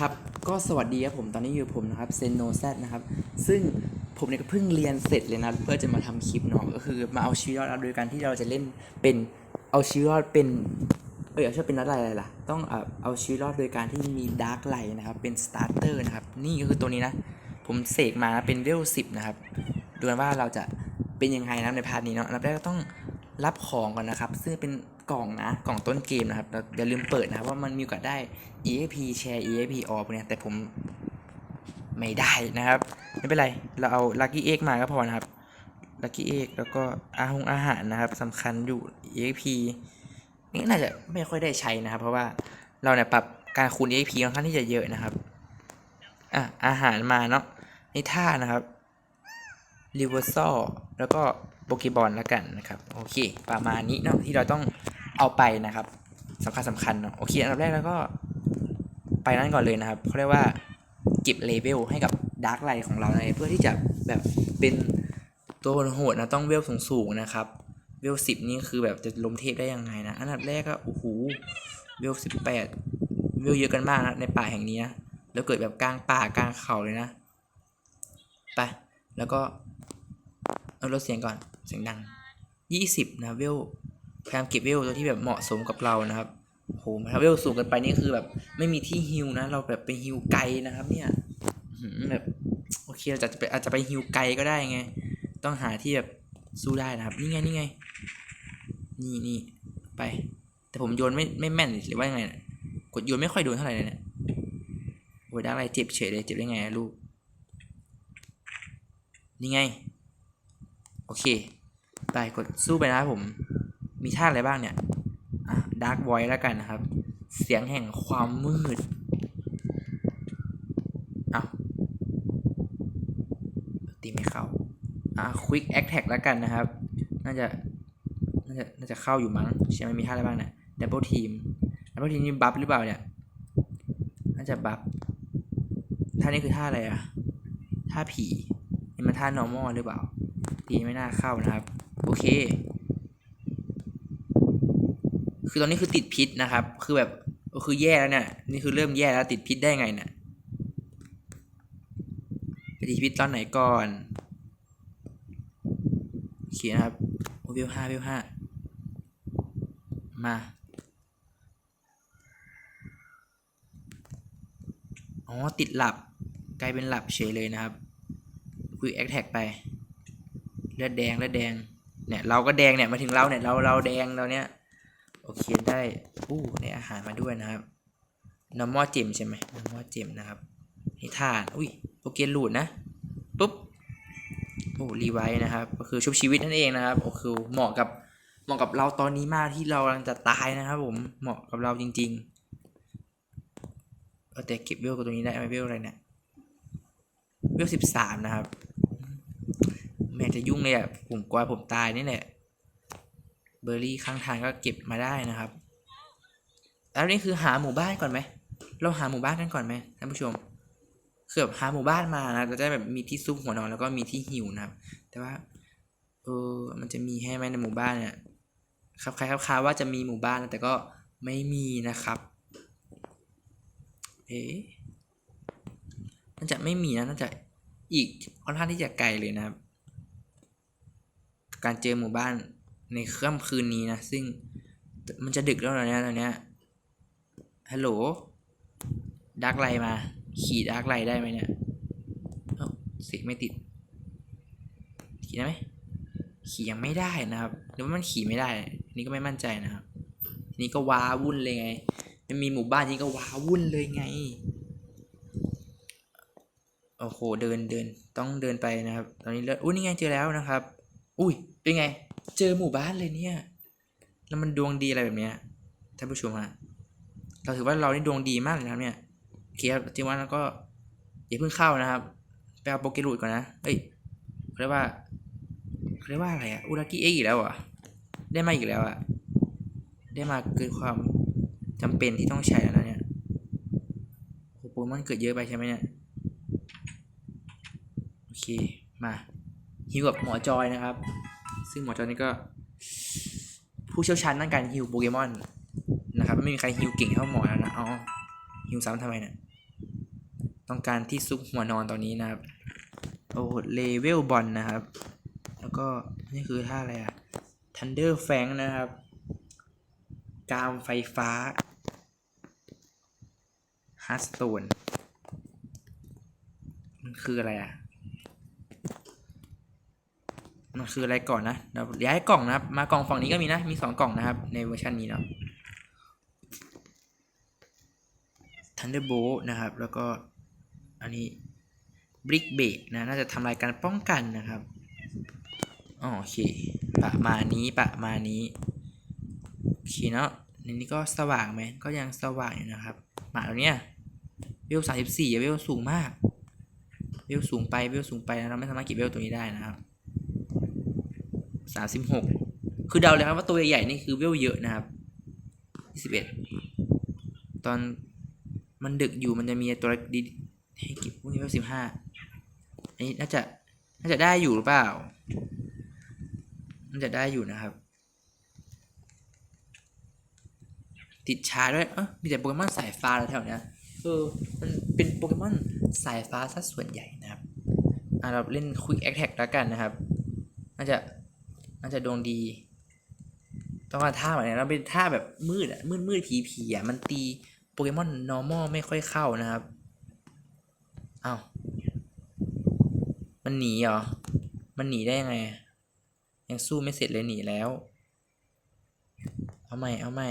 ครับ ก็สวัสดีครับผมตอนนี้อยู่ผมนะครับเซนโนแซนะครับ ซึ่งผมเนี่ยก็เพิ่งเรียนเสร็จเลยนะเพื่อจะมาทำคลิปเนาะก็คือมาเอาชีวิตรอดโดยการที่เราจะเล่นเป็นเอาชีวิตรอดเป็นเอ้ยเอาชื่อเป็นนัดอะไรล่ะต้องเอาเอาชีวิตรอดโดยการที่มีดาร์กไลท์นะครับเป็นสตาร์เตอร์นะครับนี่ก็คือตัวนี้นะ ผมเสกมาเป็นเวลสิบนะครับดูว่าเราจะเป็นยังไงนะในพาร์ทนี้เนาะอันดับแรกก็ต้องรับของก่อนนะครับ ซึ่งเป็น กล่องนะ กล่องต้นเกมนะครับเราอย่าลืมเปิดนะครับว่ามันมีโอกาสได้ EAP แชร์ EAP ออกเนี่ยแต่ผมไม่ได้นะครับ ไม่เป็นไร เราเอา Lucky Egg มาก็พอนะครับ Lucky Egg แล้วก็อาหงอาหารนะครับสำคัญอยู่ EAP นี่น่าจะไม่ค่อยได้ใช้นะครับ เพราะว่าเราเนี่ยปรับการคูณ EAP ค่อนข้างที่จะเยอะนะครับอะอาหารมาเนาะนี่ท่านะครับ r e v e r s a l แล้วก็โปเกบอลแล้วกันนะครับ โอเค ประมาณนี้เนาะที่เราต้อง เอาไปนะครับสำคัญสำคัญเนาะโอเคอันดับแรกแล้วก็ไปนั่นก่อนเลยนะครับเขาเรียกว่าเก็บเลเวลให้กับดาร์กไลท์ของเราในเพื่อที่จะแบบเป็นตัวโหดนะต้องเวลสูงๆนะครับเวลสิบนี่คือแบบจะล้มเทพได้ยังไงนะ อันดับแรกก็โอ้โหเวลสิบแปดเวลเยอะกันมากนะในป่าแห่งนี้นะแล้วเกิดแบบกลางป่ากลางเขาเลยนะไปแล้วก็เอาลดเสียงก่อนเสียงดัง20นะเวล พยายามเก็บเวลตัวที่แบบเหมาะสมกับเรานะครับโหถ้าเวลสูงเกินไปนี่คือแบบ ไม่มีที่ฮิวนะ เราแบบไปฮิวไกลนะครับ เนี่ยอื้อหือแบบโอเคเราจะไปอาจจะไปฮิวไกลก็ได้ไง ต้องหาที่แบบสู้ได้นะครับ นี่ไงนี่ไง นี่นี่ไป แต่ผมโยนไม่ไม่แม่นหรือว่ายังไงเนี่ยกดโยนไม่ค่อยโดนเท่าไหร่เลยเนี่ยโอ้ยได้อะไรเจ็บเฉยเลยเจ็บได้ไงอะลูก นี่ไง โอเค ไปกดสู้ไปนะครับผม มีท่าอะไรบ้างเนี่ยอะดาร์กไวท์แล้วกันนะครับ เสียงแห่งความมืดเอาตีไม่เข้าอะควิกแอคแท็กแล้วกันนะครับ น่าจะ น่าจะ น่าจะเข้าอยู่มั้งใช่ไหมมีท่าอะไรบ้างเนี่ยดับเบิลทีมดับเบิลทีมนี่บัฟหรือเปล่าเนี่ย น่าจะบัฟ ท่านี้คือท่าอะไรอะท่าผีนี่มันท่า normal หรือเปล่า ตีไม่น่าเข้านะครับ โอเค คือตอนนี้คือติดพิษนะครับ คือแบบคือแย่แล้วเนี่ยนี่คือเริ่มแย่แล้วติดพิษได้ไงเนี่ยไปติดพิษตอนไหนก่อนโอเคนะครับโอวิวห้าวิวห้ามาอ๋อติดหลับกลายเป็นหลับเฉยเลยนะครับคุยแอคแท็กไปเลือดแดงเลือดแดงเนี่ยเราก็แดงเนี่ยมาถึงเราเนี่ยเราเราแดงเราเนี่ย โอเคได้อู้ได้อาหารมาด้วยนะครับ normal gem ใช่ไหม normal gem นะครับนิทานอุ้ยโปเกนลูดนะปุ๊บโอ้รีไวท์นะครับ ก็คือชุบชีวิตนั่นเองนะครับโอ้คือเหมาะกับเหมาะกับเราตอนนี้มากที่เรากำลังจะตายนะครับผมเหมาะกับเราจริงๆเออแต่เก็บเวลกับตรงนี้ได้ไหมเวลอะไรเนี่ยเวลสิบสามนะครับ แม่จะยุ่งเลยอะผมกลัวผมตายนี่แหละ เบอร์รี่ข้างทางก็เก็บมาได้นะครับแล้วนี่คือหาหมู่บ้านก่อนไหม เราหาหมู่บ้านกันก่อนไหมท่านผู้ชมคือแบบหาหมู่บ้านมานะเราจะได้แบบมีที่ซุกหัวนอนแล้วก็มีที่หิวนะครับ แต่ว่าเออมันจะมีให้ไหมในหมู่บ้านเนี่ยครับใครครับคาว่าจะมีหมู่บ้านนะแต่ก็ไม่มีนะครับเอ๊ะน่าจะไม่มีนะน่าจะอีกค่อนข้างที่จะไกลเลยนะครับ การเจอหมู่บ้าน ในค่ำคืนนี้นะ ซึ่งมันจะดึกแล้วนะเนี่ยตอนเนี้ยฮัลโหลดักไลมา ขี่ดักไลได้ไหมเนี่ยเอ้สียงไม่ติด ขี่ได้ไหมขี่ยังไม่ได้นะครับหรือว่ามันขี่ไม่ได้ นี่ก็ไม่มั่นใจนะครับ นี้ก็ว้าวุ่นเลยไงมันมีหมู่บ้านนี้ก็ว้าวุ่นเลยไง โอ้โห เดินเดิน ต้องเดินไปนะครับ ตอนนี้เลือดอุ้ยนี่ไงเจอแล้วนะครับ อุ้ย เป็นไง เจอหมู่บ้านเลยเนี่ย แล้วมันดวงดีอะไรแบบเนี้ย ท่านผู้ชมฮะ เราถือว่าเรานี่ดวงดีมากเลยนะเนี่ยเคครับที่ว่าแล้วก็อย่าเพิ่งเข้านะครับ ไปเอาโปเกรูดก่อนนะ เอ้ยเขาเรียกว่าเขาเรียกว่าอะไรอะอุรากิเอ็กอีกแล้วอะ ได้มาอีกแล้วอะได้มาเกินความจำเป็นที่ต้องใช้แล้วนะเนี่ยโอ้โหมันเกิดเยอะไปใช่ไหมเนี่ย โอเค มา ฮิวกับหมอจอยนะครับ ซึ่งหมอจอยนี่ก็ ผู้เชี่ยวชาญด้านการฮิวโปเกมอนนะครับไม่มีใครฮิวเก่งเท่าหมอแล้วนะอ๋อฮิวซ้ำทำไมเนี่ยต้องการที่ซุกหัวนอนตอนนี้นะครับ โอ้เลเวลบอลนะครับ แล้วก็นี่คือท่าอะไรอะทันเดอร์แฟงนะครับ กามไฟฟ้าฮาร์สโตนมันคืออะไรอะ มันคืออะไรก่อนนะเดี๋ยวย้ายกล่องนะครับ มากล่องฝั่งนี้ก็มีนะ มีสองกล่องนะครับ ในเวอร์ชันนี้เนาะ Thunderbolt นะครับ แล้วก็อันนี้ Brick Break นะ น่าจะทำลายการป้องกันนะครับอ๋อโอเค ประมาณนี้ประมาณนี้ โอเคเนาะในนี้ก็สว่างไหม ก็ยังสว่างอยู่นะครับ หมาแล้วเนี่ยเวลสามสิบสี่เวลสูงมาก เวลสูงไป เวลสูงไปนะเราไม่สามารถเก็บเวลตัวนี้ได้นะครับ สามสิบหกคือเดาเลยครับว่าตัวใหญ่ๆนี่คือเวลเยอะนะครับยี่สิบเอ็ดตอนมันดึกอยู่มันจะมีตัวดีให้เก็บพวกนี้เวลสิบห้าอันนี้น่าจะน่าจะได้อยู่หรือเปล่าน่าจะได้อยู่นะครับ ติดชาร์ด้วยเออมีแต่โปเกมอนสายฟ้าแถวเนี้ยเออมันเป็นโปเกมอนสายฟ้าซะส่วนใหญ่นะครับอะเราเล่น Quick Attack แล้วกันนะครับ น่าจะ น่าจะดวงดีต้องการท่าแบบนี้เราเป็นท่าแบบมืดอะมืดมืดผีผีอะมันตีโปเกมอน normal ไม่ค่อยเข้านะครับ เอ้า มันหนีเหรอ มันหนีได้ยังไง ยังสู้ไม่เสร็จเลยหนีแล้ว เอาใหม่ เอาใหม่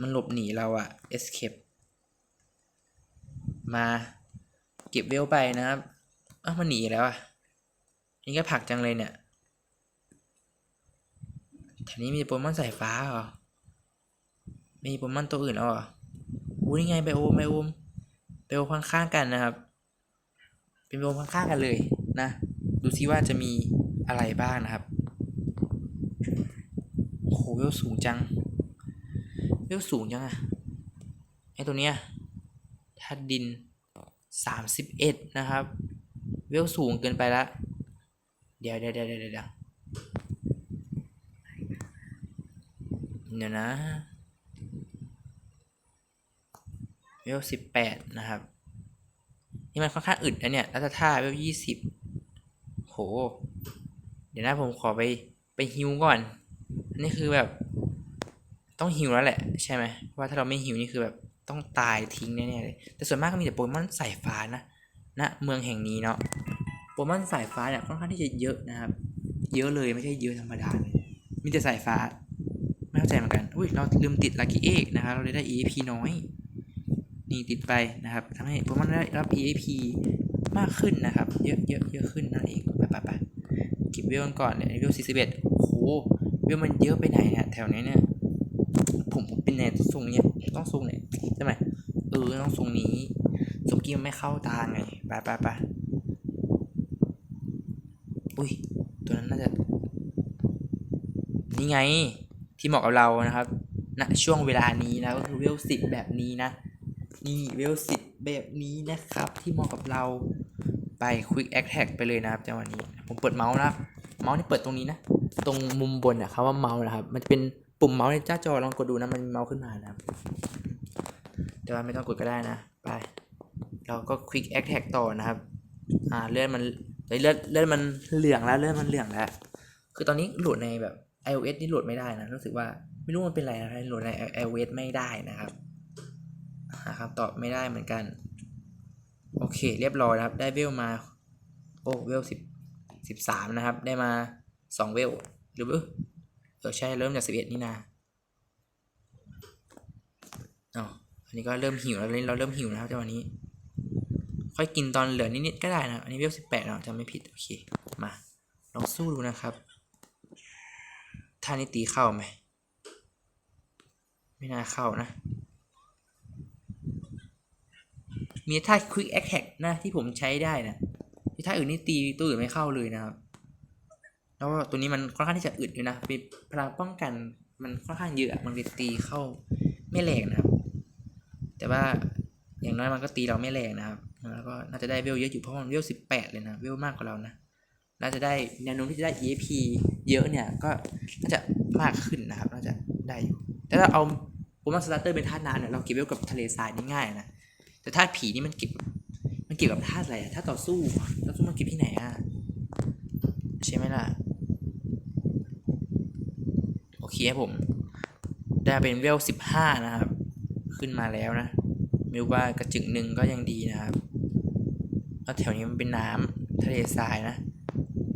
มันหลบหนีเราอะ escape มา เก็บเวลไปนะครับ อ้าวมันหนีแล้วอะ นี่ก็ผักจังเลยเนี่ยแถวนี้มีโปเกมอนสายฟ้าเหรอ มีโปเกมอนตัวอื่นแล้วเหรออู้นี่ไงไบโอมไบโอมไบโอมข้างๆกันนะครับ เป็นไบโอมข้างๆกันเลยนะ ดูซิว่าจะมีอะไรบ้างนะครับ โอ้โหเวลสูงจังเวลสูงจังอะไอตัวเนี้ยธาตุดินสามสิบเอ็ดนะครับ เวลสูงเกินไปละเดี๋ยว เดี๋ยวเดี๋ยวเดี๋ยวเดี๋ยวเดี๋ยวนะเวลสิบแปดนะครับ นี่มันค่อนข้างอึดนะเนี่ยแล้วถ้าท่าเวลยี่สิบโห เดี๋ยวนะผมขอไปไปฮิวก่อนอันนี้คือแบบต้องฮิวแล้วแหละ ใช่ไหมว่าถ้าเราไม่ฮิวนี่คือแบบต้องตายทิ้งแน่ๆเลย แต่ส่วนมากก็มีแต่โปเกมอนสายฟ้านะณเมืองแห่งนี้เนาะ โปเกมอนสายฟ้าเนี่ยค่อนข้างที่จะเยอะนะครับ เยอะเลยไม่ใช่เยอะธรรมดาเลยมีแต่สายฟ้า ไม่เข้าใจเหมือนกัน อุ้ยเราลืมติดลั c กี้เอกนะครับเราเลยได้ EAP น้อย นี่ติดไปนะครับทำให้โปเกมอนได้รับ EAP มากขึ้นนะครับ เยอะเยอะเยอะขึ้นนั่นเองไปไปไปเก็บเวลกันก่อนเนี่ยเวล41โอ้โหเวลมันเยอะไปไหนเนี่ยแถวนี้เนี่ยผมผมเป็นแนวทรงเนี้ยต้องทรงไหนใช่ไหมเออต้องทรงนี้ทรงกี้มันไม่เข้าตาไงไปไปไป อุ้ย ตัวนั้นน่าจะ นี่ไง ที่เหมาะกับเรานะครับณช่วงเวลานี้นะก็คือเวลสิบแบบนี้นะ นี่เวลสิบแบบนี้นะครับ ที่เหมาะกับเรา ไป Quick Attack ไปเลยนะครับจังหวะนี้ ผมเปิดเมาส์นะครับ เมาส์นี่เปิดตรงนี้นะ ตรงมุมบนอะคำว่าเมาส์นะครับ มันจะเป็นปุ่มเมาส์ในจ้าจอลองกดดูนะ มันมีเมาส์ขึ้นมานะครับ แต่ว่าไม่ต้องกดก็ได้นะ ไป เราก็ Quick Attack ต่อนะครับ อ่าเลื่อนมัน เลื่อนเลือนมันเหลืองแล้วเลื่อนมันเหลืองแล้ว คือตอนนี้โหลดในแบบ iOS นี่โหลดไม่ได้นะรู้สึกว่าไม่รู้มันเป็นอะไรนะโหลดใน iOS ไม่ได้นะครับหาคำตอบไม่ได้เหมือนกัน โอเค เรียบร้อยนะครับ ได้เวลมา โอ้เวลสิบสิบสามนะครับ ได้มาสองเวลหรือเออเออใช่เริ่มจากสิบเอ็ดนี่นาอ๋ออันนี้ก็เริ่มหิวแล้วเราเริ่มหิวนะครับจังหวะนี้ ค่อยกินตอนเหลือนิดๆก็ได้นะ อันนี้เวลสิบแปดเนาะจำไม่ผิด โอเค มา ลองสู้ดูนะครับ ท่านี้ตีเข้าไหม ไม่น่าเข้านะ มีท่า Quick Attack นะที่ผมใช้ได้นะที่ท่าอื่นนี่ตีตัวอื่นไม่เข้าเลยนะครับแล้วตัวนี้มันค่อนข้างที่จะอึดอยู่นะมีพลังป้องกันมันค่อนข้างเยอะมันเลยตีเข้าไม่แรงนะครับ แต่ว่าอย่างน้อยมันก็ตีเราไม่แรงนะครับ แล้วก็น่าจะได้เวลเยอะอยู่เพราะมันเวลสิบแปดเลยนะเวลมากกว่าเรานะน่าจะได้แนวโน้มที่จะได้ EAP เยอะเนี่ยก็น่าจะมากขึ้นนะครับน่าจะได้อยู่ แต่ถ้าเอาโปรมาสตาร์เตอร์เป็นท่าน้ำเนี่ยเราเก็บเวลกับทะเลทรายนี่ง่ายนะแต่ธาตุผีนี่มันเก็บมันเกี่ยวกับธาตุอะไรอะธาตุต่อสู้ต่อสู้มันเก็บที่ไหนอะใช่ไหมล่ะโอเคครับผม ได้เป็นเวลสิบห้านะครับ ขึ้นมาแล้วนะไม่รู้ว่ากระจึงหนึ่งก็ยังดีนะครับ แล้วแถวนี้มันเป็นน้ำทะเลทรายนะ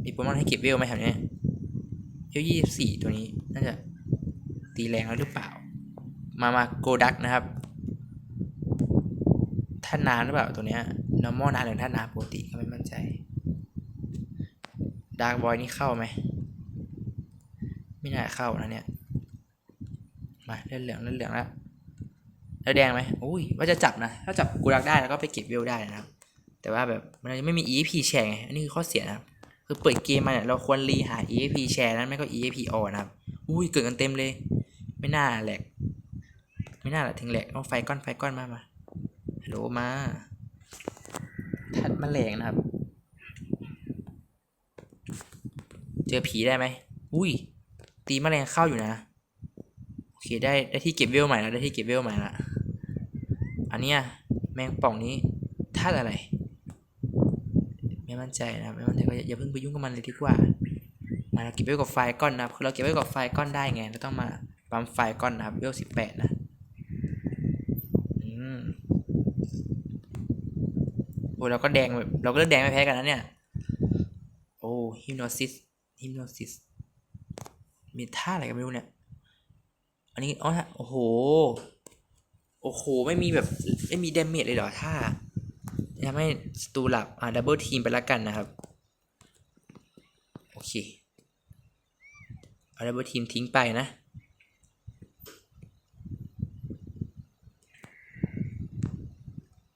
มีโปรโมชั่นให้เก็บเวลไหมแถวนี้เวลยี่สิบสี่ตัวนี้น่าจะตีแรงแล้วหรือเปล่า มามาโกดักนะครับท่านน้ำหรือเปล่าตัวเนี้ย normal น้ำหรือท่าน้ำปกติก็ไม่มั่นใจดาร์กบอยนี่เข้าไหมไม่น่าเข้านะเนี่ยมาเลือดเหลืองเลือดเหลืองแล้วแล้วแดงไหมอุ้ยว่าจะจับนะถ้าจับกูรักได้แล้วก็ไปเก็บเวลได้นะครับ แต่ว่าแบบมันยังไม่มี EAP แชร์ไงอันนี้คือข้อเสียนะครับคือเปิดเกมมาเนี่ยเราควรรีหา EAP แชร์นั้นไม่ก็ EAP ออนะครับอุ้ยเกิดกันเต็มเลย ไม่น่าแหลกไม่น่าแหละถึงแหลกเอาไฟก้อนไฟก้อนมามาฮัลโหลมาทัดแมลงนะครับ เจอผีได้ไหมอุ้ยตีมแมลงเข้าอยู่นะโอเคได้ได้ที่เก็บเวลใหม่แล้วได้ที่เก็บเวลใหม่ละอันเนี้ยแมงป่องนี้ธาตุอะไร ไม่มั่นใจนะไม่มั่นใจก็อย่าเพิ่งไปยุ่งกับมันเลยดีกว่ามาเราเก็บไว้กับไฟล์ก้อนนะคือเราเก็บไว้กับไฟล์ก้อนได้ไงเราต้องมาปั๊มไฟล์ก้อนนะครับเวลสิบแปดนะอืมโอ้เราก็แดงแบบเราก็เลือดแดงไม่แพ้กันนะเนี่ยโอ้ฮิมโนซิสฮิมโนซิสมีท่าอะไรกันไม่รู้เนี่ย อันนี้อ๋อโอ้โห โอ้โห ไม่มีแบบ ไม่มีเดเมจเลยเหรอท่า ทำให้สตูหลับอ่าดับเบิลทีมไปละกันนะครับ โอเค เอาดับเบิลทีมทิ้งไปนะ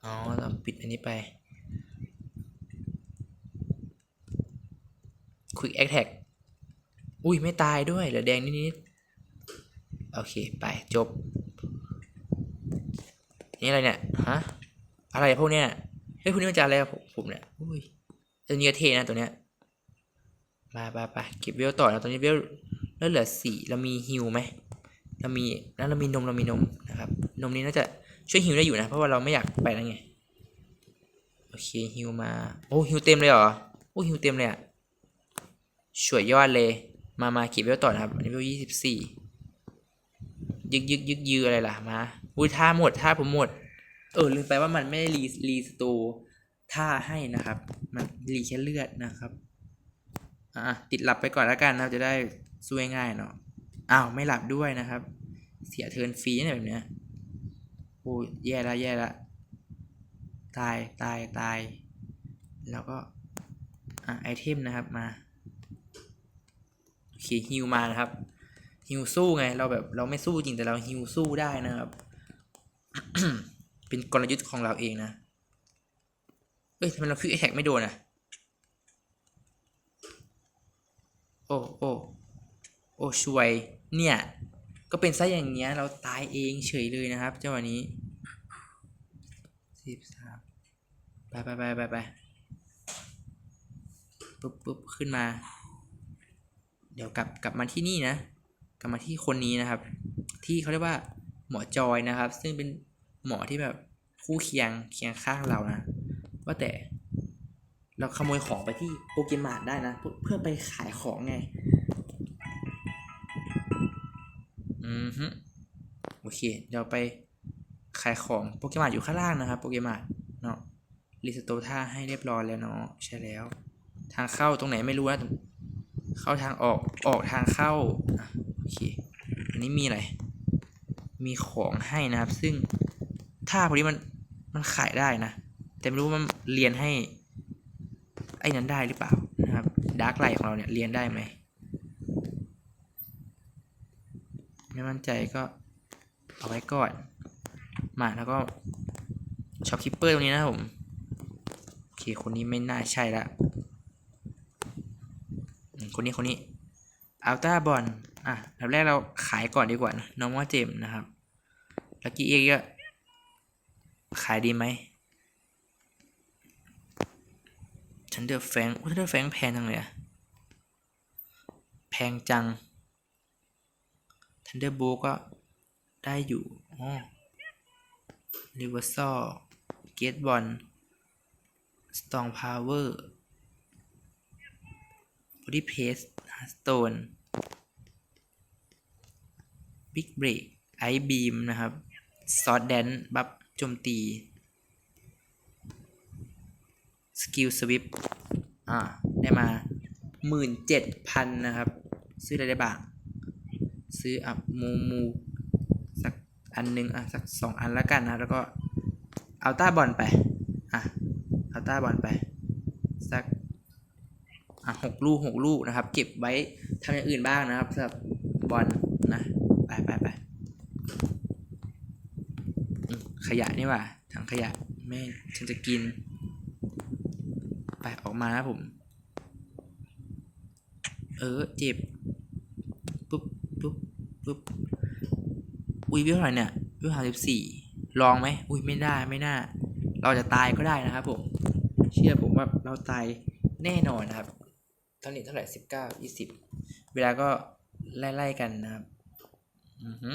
อ๋อต้องปิดอันนี้ไป Quick Attack อุ้ย ไม่ตายด้วยเหลือแดงนิดๆ โอเค ไปจบ นี่อะไรเนี่ย ฮะ อะไรพวกเนี้ย เฮ้ยพวกนี้มันจะอะไรผมผมเนี่ยอุ้ยตัวนี้ก็เทนะตัวเนี้ยมาไปไปเก็บเวลต่อนะตอนนี้เวลแล้วเหลือสี่เรามีฮิวไหมเรามีแล้วเรามีนมเรามีนมนะครับนมนี้น่าจะช่วยฮิวได้อยู่นะ เพราะว่าเราไม่อยากไปแล้วไงโอเคฮิวมาโอ้ฮิวเต็มเลยเหรอโอ้ฮิวเต็มเลยอะสวยยอดเลย มามาเก็บเวลต่อนะครับอันนี้เวลยี่สิบสี่ยึกยึกยึกยืออะไรล่ะมาอุ้ยท่าหมดท่าผมหมด เออลืมไปว่ามันไม่ได้รีรีสตูท่าให้นะครับ มันรีแค่เลือดนะครับอะติดหลับไปก่อนแล้วกันนะครับจะได้สู้ง่ายเนาะอ้าวไม่หลับด้วยนะครับ เสียเทินฟรีเนี่ยแบบเนี้ยโอ้แย่ละแย่ละตายตายตาย แล้วก็อะไอเทมนะครับมาโอเคฮิวมานะครับฮิวสู้ไงเราแบบเราไม่สู้จริงแต่เราฮิวสู้ได้นะครับ เป็นกลยุทธ์ของเราเองนะ เอ้ยทำไมเราควิกแท็กไม่โดนอะโอ้โอ้โอ้ช่วย เนี่ย ก็เป็นซะอย่างเงี้ย เราตายเองเฉยเลยนะครับเจ้าวันนี้สิบสามไปไปไปไปไปปุ๊บปุ๊บขึ้นมา เดี๋ยวกลับกลับมาที่นี่นะ กลับมาที่คนนี้นะครับ ที่เขาเรียกว่าหมอจอยนะครับ ซึ่งเป็น หมอที่แบบคู่เคียงเคียงข้างเรานะ ว่าแต่เราขโมยของไปที่โปเกมอนได้นะ เพื่อไปขายของไง อืมฮึโอเค เดี๋ยวไปขายของโปเกมอนอยู่ข้างล่างนะครับโปเกมอนเนาะรีสโตท่าให้เรียบร้อยแล้วเนาะใช่แล้ว ทางเข้าตรงไหนไม่รู้นะเข้าทางออกออกทางเข้าโอเคอันนี้มีอะไร มีของให้นะครับ ซึ่ง ท่าพวกนี้มันมันขายได้นะ แต่ไม่รู้ว่ามันเรียนให้ ไอ้นั้นได้หรือเปล่านะครับดาร์กไลท์ของเราเนี่ยเรียนได้ไหมไม่มั่นใจก็เอาไว้ก่อน มาแล้วก็ช็อปคิปเปอร์ตรงนี้นะผมโอเคคนนี้ไม่น่าใช่ละคนนี้คนนี้อัลต้าบอลอะแบบแรกเราขายก่อนดีกว่านะน้องว่าเจมนะครับลักกี้เอ็กก็ ขายดีไหมทันเดอร์แฟงทันเดอร์แฟงแพงจังเลยอะแพงจังทันเดอร์โบก็ได้อยู่อ๋อริเวอร์ซอเกตบอลสตองพาวเวอร์บอดี้เพสสโตนบิ๊กเบรกไอบีมนะครับซอดแดนบัฟ จมตี สกิลสวิปอ่า ได้มาหมื่นเจ็ดพันนะครับ ซื้ออะไรได้บ้าง ซื้ออับมูมู สักอันหนึง อะ สักสองอันแล้วกันนะ แล้วก็เอาต้าบอลไป อะ เอาต้าบอลไป สัก อะหกลูกหกลูกนะครับ เก็บไว้ทำอย่างอื่นบ้างนะครับสำหรับบอลนะ ไปไปไปอืมข ยะนี่ว่าถังขยะแม่ฉันจะกิน ไปออกมานะผม เออเจ็บปุ๊บปุ๊บปุ๊บอุ้ยวิวเท่าไหร่เนี่ยวิวหาสิบสี่ลองไหมอุ้ยไม่ได้ไม่น่า เราจะตายก็ได้นะครับผม เชื่อผมว่าเราตายแน่นอนนะครับตอนนี้เท่าไหร่สิบเก้ายี่สิบเวลาก็ไล่ๆกันนะครับ อือฮึ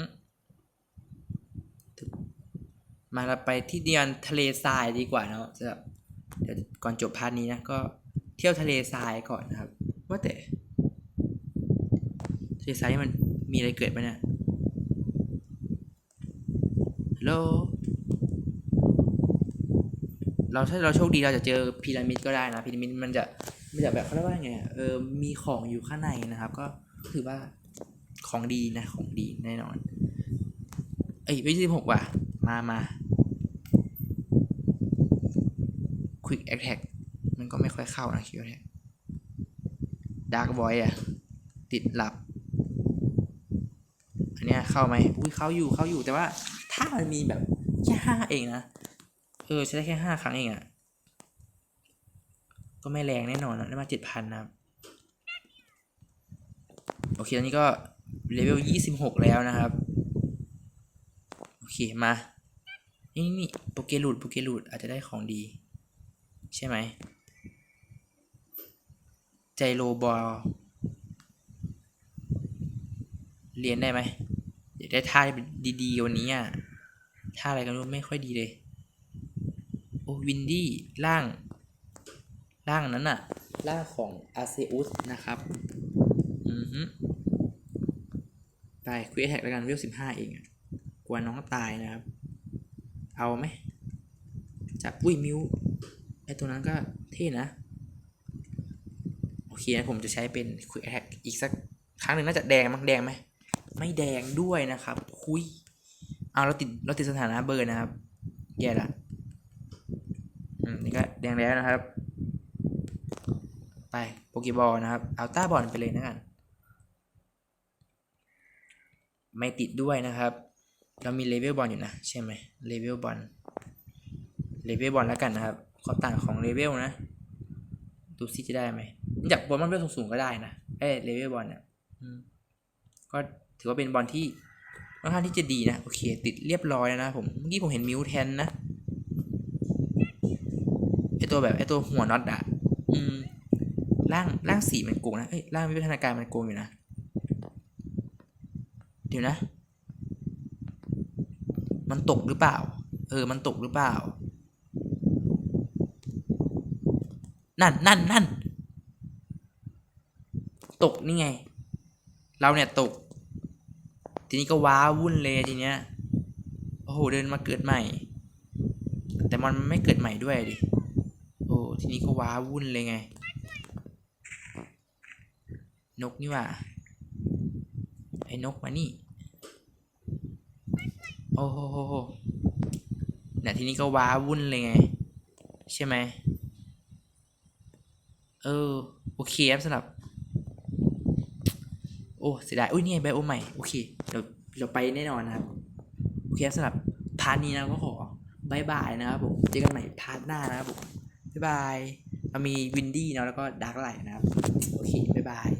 มาเราไปที่เดียนทะเลทรายดีกว่าเนาะสำหรับเดี๋ยวก่อนจบพาร์ทนี้นะก็เที่ยวทะเลทรายก่อนนะครับ ว่าแต่ทะเลทรายมันมีอะไรเกิดไหมเนี่ยฮัลโหลเราถ้าเราโชคดีเราจะเจอพีระมิดก็ได้นะพีระมิดมันจะมันจะแบบเขาเรียกว่าไงเออมีของอยู่ข้างในนะครับ ก็ถือว่าของดีนะของดีแน่นอนเอ้ยวิสิบหกว่ะ มามาควิกแอคแท็กมันก็ไม่ค่อยเข้านะคิวแท็กดาร์กบอยอะติดหลับ อันเนี้ยเข้าไหมอุ้ยเข้าอยู่เข้าอยู่แต่ว่า ถ้ามันมีแบบแค่ห้าเองนะ เออใช้ได้แค่ห้าครั้งเองอะ่ะก็ไม่แรงแน่นอนนะได้มาเจ็ดพันนะครับ โอเคตอนนี้ก็เลเวลยี่สิบหกแล้วนะครับ โอเคมา นี่นี่โปเกลูดโปเกลูดอาจจะได้ของดี ใช่ไหมใจโลบอลเรียนได้ไหมอยากได้ท่าดีๆวันนี้อะท่าอะไรกันรู้ไม่ค่อยดีเลย โอ้วินดี้ร่าง ร่างนั้นน่ะ ร่างของอาเซอุสนะครับ อือฮึไปควีแท็กแล้วกันเวลสิบห้าเองกลัวน้องตายนะครับ เอาไหมจับอุ้ยมิวไอตัวนั้นก็เท่นะ โอเคนะผมจะใช้เป็นควีแท็กอีกสักครั้งหนึ่งน่าจะแดงมั้งแดงไหม ไม่แดงด้วยนะครับ คุย เอาเราติดเราติดสถานะเบอร์นะครับ แย่ละอืมนี่ก็แดงแล้วนะครับ ไปโปเกบอลนะครับ เอาต้าบอลไปเลยนะกัน ไม่ติดด้วยนะครับ เรามีเลเวลบอลอยู่นะ ใช่ไหมเลเวลบอลเลเวลบอลแล้วกันนะครับความต่างของเลเวลนะ ดูซิจะได้ไหมอยากบอลมันเป็นสูงๆก็ได้นะเอ้เลเวลบอลเนี่ยก็ถือว่าเป็นบอลที่ค่อนข้างที่จะดีนะ โอเค ติดเรียบร้อยแล้วนะผมเมื่อกี้ผมเห็นมิวแทนนะไอตัวแบบไอตัวหัวน็อตอะอืมร่างร่างสีมันโกงนะเอ้ยร่างวิวัฒนาการมันโกงอยู่นะ เดี๋ยวนะ มันตกหรือเปล่า เออ มันตกหรือเปล่า นั่นนั่นนั่นตกนี่ไง เราเนี่ยตก ทีนี้ก็ว้าวุ่นเลยทีเนี้ย โอ้โห เดินมาเกิดใหม่ แต่มันไม่เกิดใหม่ด้วยดิ โอ้ ทีนี้ก็ว้าวุ่นเลยไง นกนี่ว่า ไอ้นกมานี่ โอ้โหโหโหเนี่ยทีนี้ก็ว้าวุ่นเลยไง ใช่ไหมเออ โอเคครับสำหรับ โอ้เสียดายอุ้ยนี่ไงไบโอใหม่ โอเค เดี๋ยวเราไปแน่นอนนะครับ โอเคครับสำหรับพาร์ทนี้นะก็ขอบายบายนะครับผมเจอกันใหม่พาร์ทหน้านะครับผมบายบายเรามีวินดี้เนาะแล้วก็ดาร์กไลท์นะครับ โอเคบายบาย